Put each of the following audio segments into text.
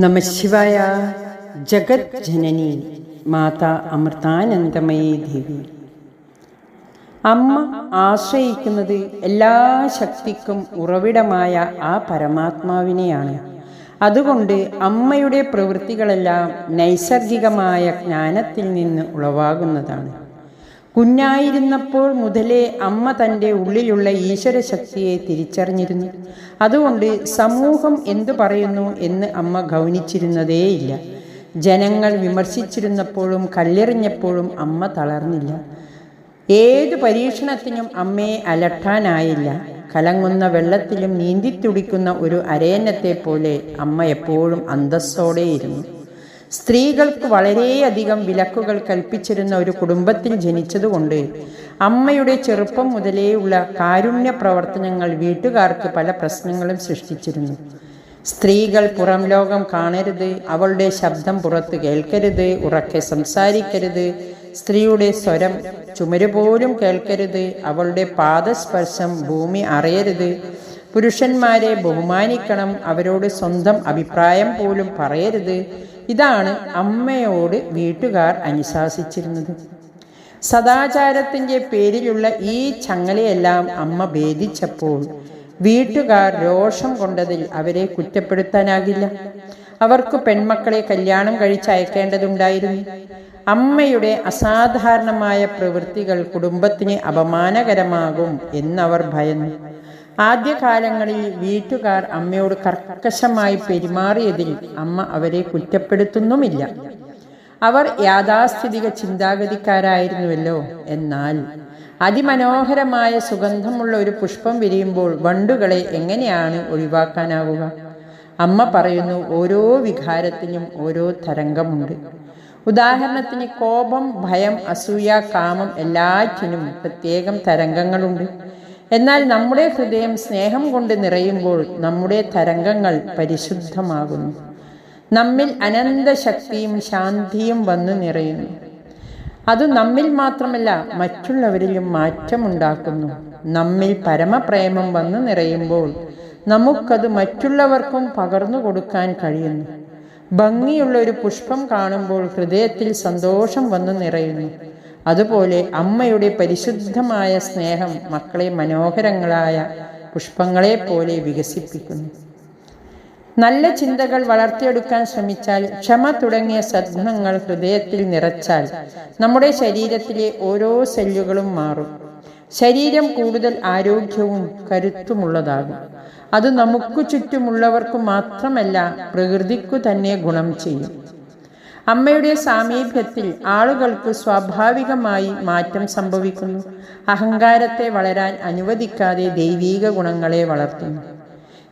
നമശിവായ ജഗത് ജനനി മാതാ അമൃതാനന്ദമയീ ദേവി. അമ്മ ആശ്രയിക്കുന്നത് എല്ലാ ശക്തിക്കും ഉറവിടമായ ആ പരമാത്മാവിനെയാണ്. അതുകൊണ്ട് അമ്മയുടെ പ്രവൃത്തികളെല്ലാം നൈസർഗികമായ ജ്ഞാനത്തിൽ നിന്ന് ഉളവാകുന്നതാണ്. കുഞ്ഞായിരുന്നപ്പോൾ മുതലേ അമ്മ തന്റെ ഉള്ളിലുള്ള ഈശ്വര ശക്തിയെ തിരിച്ചറിഞ്ഞിരുന്നു. അതുകൊണ്ട് സമൂഹം എന്തു പറയുന്നു എന്ന് അമ്മ ഗൗനിച്ചിരുന്നതേയില്ല. ജനങ്ങൾ വിമർശിച്ചിരുന്നപ്പോഴും കല്ലെറിഞ്ഞപ്പോഴും അമ്മ തളർന്നില്ല. ഏത് പരീക്ഷണത്തിനും അമ്മയെ അലട്ടാനായില്ല. കലങ്ങുന്ന വെള്ളത്തിലും നീന്തിത്തുടിക്കുന്ന ഒരു അരയന്നത്തെ പോലെ അമ്മ എപ്പോഴും അന്തസ്സോടെയിരുന്നു. സ്ത്രീകൾക്ക് വളരെയധികം വിലക്കുകൾ കൽപ്പിച്ചിരുന്ന ഒരു കുടുംബത്തിൽ ജനിച്ചതുകൊണ്ട് അമ്മയുടെ ചെറുപ്പം മുതലേയുള്ള കാരുണ്യ പ്രവർത്തനങ്ങൾ വീട്ടുകാർക്ക് പല പ്രശ്നങ്ങളും സൃഷ്ടിച്ചിരുന്നു. സ്ത്രീകൾ പുറം ലോകം കാണരുത് അവളുടെ ശബ്ദം പുറത്ത് കേൾക്കരുത് ഉറക്കെ സംസാരിക്കരുത് സ്ത്രീയുടെ സ്വരം ചുമരുപോലും കേൾക്കരുത് അവളുടെ പാദസ്പർശം ഭൂമി അറിയരുത് പുരുഷന്മാരെ ബഹുമാനിക്കണം അവരോട് സ്വന്തം അഭിപ്രായം പോലും പറയരുത് ഇതാണ് അമ്മയോട് വീട്ടുകാർ അനുശാസിച്ചിരുന്നത്. സദാചാരത്തിന്റെ പേരിലുള്ള ഈ ചങ്ങലയെല്ലാം അമ്മ ഭേദിച്ചപ്പോൾ വീട്ടുകാർ രോഷം കൊണ്ടതിൽ അവരെ കുറ്റപ്പെടുത്താനാകില്ല. അവർക്ക് പെൺമക്കളെ കല്യാണം കഴിച്ചയക്കേണ്ടതുണ്ടായിരുന്നു. അമ്മയുടെ അസാധാരണമായ പ്രവൃത്തികൾ കുടുംബത്തിന് അപമാനകരമാകും എന്നവർ ഭയന്നു. ആദ്യകാലങ്ങളിൽ വീട്ടുകാർ അമ്മയോട് കർക്കശമായി പെരുമാറിയതിൽ അമ്മ അവരെ കുറ്റപ്പെടുത്തുന്നുമില്ല. അവർ യാഥാസ്ഥിതിക ചിന്താഗതിക്കാരായിരുന്നുവല്ലോ. എന്നാൽ അതിമനോഹരമായ സുഗന്ധമുള്ള ഒരു പുഷ്പം വിരിയുമ്പോൾ വണ്ടുകളെ എങ്ങനെയാണ് ഒഴിവാക്കാനാവുക? അമ്മ പറയുന്നു ഓരോ വികാരത്തിനും ഓരോ തരംഗമുണ്ട്. ഉദാഹരണത്തിന് കോപം ഭയം അസൂയ കാമം എല്ലാറ്റിനും പ്രത്യേകം തരംഗങ്ങളുണ്ട്. എന്നാൽ നമ്മുടെ ഹൃദയം സ്നേഹം കൊണ്ട് നിറയുമ്പോൾ നമ്മുടെ തരംഗങ്ങൾ പരിശുദ്ധമാകുന്നു. നമ്മിൽ അനന്ത ശക്തിയും ശാന്തിയും വന്നു നിറയുന്നു. അത് നമ്മിൽ മാത്രമല്ല മറ്റുള്ളവരിലും മാറ്റമുണ്ടാക്കുന്നു. നമ്മിൽ പരമപ്രേമം വന്നു നിറയുമ്പോൾ നമുക്കത് മറ്റുള്ളവർക്കും പകർന്നു കൊടുക്കാൻ കഴിയുന്നു. ഭംഗിയുള്ള ഒരു പുഷ്പം കാണുമ്പോൾ ഹൃദയത്തിൽ സന്തോഷം വന്നു നിറയുന്നു. അതുപോലെ അമ്മയുടെ പരിശുദ്ധമായ സ്നേഹം മക്കളെ മനോഹരങ്ങളായ പുഷ്പങ്ങളെ പോലെ വികസിപ്പിക്കുന്നു. നല്ല ചിന്തകൾ വളർത്തിയെടുക്കാൻ ശ്രമിച്ചാൽ ക്ഷമ തുടങ്ങിയ സദ്ഗുണങ്ങൾ ഹൃദയത്തിൽ നിറച്ചാൽ നമ്മുടെ ശരീരത്തിലെ ഓരോ സെല്ലുകളും മാറും. ശരീരം കൂടുതൽ ആരോഗ്യവും കരുത്തുമുള്ളതാകും. അത് നമുക്ക് ചുറ്റുമുള്ളവർക്ക് മാത്രമല്ല പ്രകൃതിക്കു തന്നെ ഗുണം ചെയ്യും. അമ്മയുടെ സാമീപ്യത്തിൽ ആളുകൾക്ക് സ്വാഭാവികമായി മാറ്റം സംഭവിക്കുന്നു. അഹങ്കാരത്തെ വളരാൻ അനുവദിക്കാതെ ദൈവീക ഗുണങ്ങളെ വളർത്തുന്നു.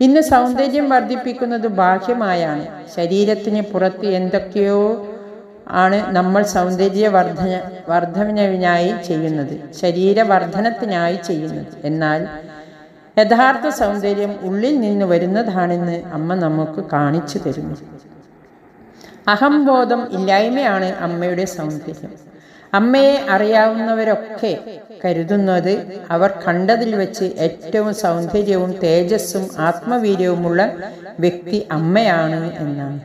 ഇന്ന് സൗന്ദര്യം വർദ്ധിപ്പിക്കുന്നത് ബാഹ്യമായാണ്. ശരീരത്തിന് പുറത്ത് എന്തൊക്കെയോ ആണ് നമ്മൾ സൗന്ദര്യ വർധന വർധനവിനായി ചെയ്യുന്നത്. ശരീരവർദ്ധനത്തിനായി ചെയ്യുന്നത്. എന്നാൽ യഥാർത്ഥ സൗന്ദര്യം ഉള്ളിൽ നിന്ന് വരുന്നതാണെന്ന് അമ്മ നമുക്ക് കാണിച്ചു തരുന്നു. അഹംബോധം ഇല്ലായ്മയാണ് അമ്മയുടെ സൗന്ദര്യം. അമ്മയെ അറിയാവുന്നവരൊക്കെ കരുതുന്നത് അവർ കണ്ടതിൽ വെച്ച് ഏറ്റവും സൗന്ദര്യവും തേജസ്സും ആത്മവീര്യവുമുള്ള വ്യക്തി അമ്മയാണ് എന്നാണ്.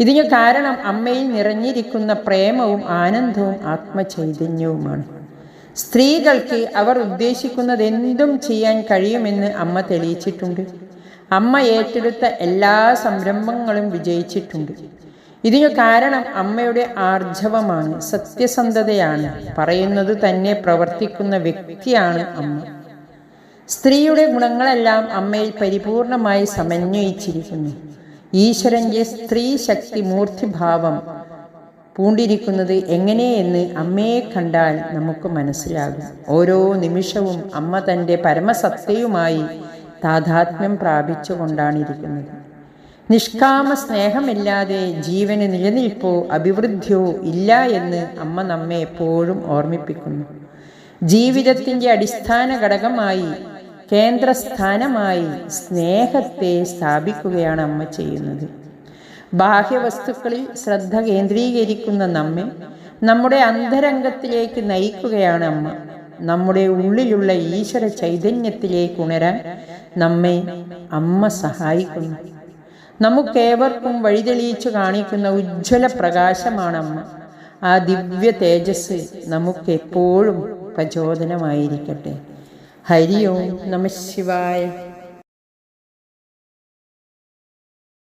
ഇതിന് കാരണം അമ്മയിൽ നിറഞ്ഞിരിക്കുന്ന പ്രേമവും ആനന്ദവും ആത്മചൈതന്യവുമാണ്. സ്ത്രീകൾക്ക് അവർ ഉദ്ദേശിക്കുന്നത് എന്തും ചെയ്യാൻ കഴിയുമെന്ന് അമ്മ തെളിയിച്ചിട്ടുണ്ട്. അമ്മ ഏറ്റെടുത്ത എല്ലാ സംരംഭങ്ങളും വിജയിച്ചിട്ടുണ്ട്. ഇതിനു കാരണം അമ്മയുടെ ആർജവമാണ് സത്യസന്ധതയാണ്. പറയുന്നത് തന്നെ പ്രവർത്തിക്കുന്ന വ്യക്തിയാണ് അമ്മ. സ്ത്രീയുടെ ഗുണങ്ങളെല്ലാം അമ്മയിൽ പരിപൂർണമായി സമന്വയിച്ചിരിക്കുന്നു. ഈശ്വരന്റെ സ്ത്രീ ശക്തി മൂർത്തിഭാവം പൂണ്ടിരിക്കുന്നത് എങ്ങനെയെന്ന് അമ്മയെ കണ്ടാൽ നമുക്ക് മനസ്സിലാകും. ഓരോ നിമിഷവും അമ്മ തന്റെ പരമസത്തയുമായി താതാത്മ്യം പ്രാപിച്ചുകൊണ്ടാണിരിക്കുന്നത്. നിഷ്കാമ സ്നേഹമില്ലാതെ ജീവന് നിലനിൽപ്പോ അഭിവൃദ്ധിയോ ഇല്ല എന്ന് അമ്മ നമ്മെ എപ്പോഴും ഓർമ്മിപ്പിക്കുന്നു. ജീവിതത്തിന്റെ അടിസ്ഥാന ഘടകമായി കേന്ദ്രസ്ഥാനമായി സ്നേഹത്തെ സ്ഥാപിക്കുകയാണ് അമ്മ ചെയ്യുന്നത്. ബാഹ്യവസ്തുക്കളിൽ ശ്രദ്ധ കേന്ദ്രീകരിക്കുന്ന നമ്മെ നമ്മുടെ അന്തരംഗത്തിലേക്ക് നയിക്കുകയാണ് അമ്മ. നമ്മുടെ ഉള്ളിലുള്ള ഈശ്വര ചൈതന്യത്തിലേക്ക് ഉണരാൻ നമ്മെ അമ്മ സഹായിക്കുന്നു. നമുക്കേവർക്കും വഴിതെളിയിച്ചു കാണിക്കുന്ന ഉജ്ജ്വല പ്രകാശമാണ് അമ്മ ആ ദിവ്യ തേജസ് നമുക്കെപ്പോഴും പ്രചോദനമായിരിക്കട്ടെ. ഹരി ഓം നമ ശിവായ.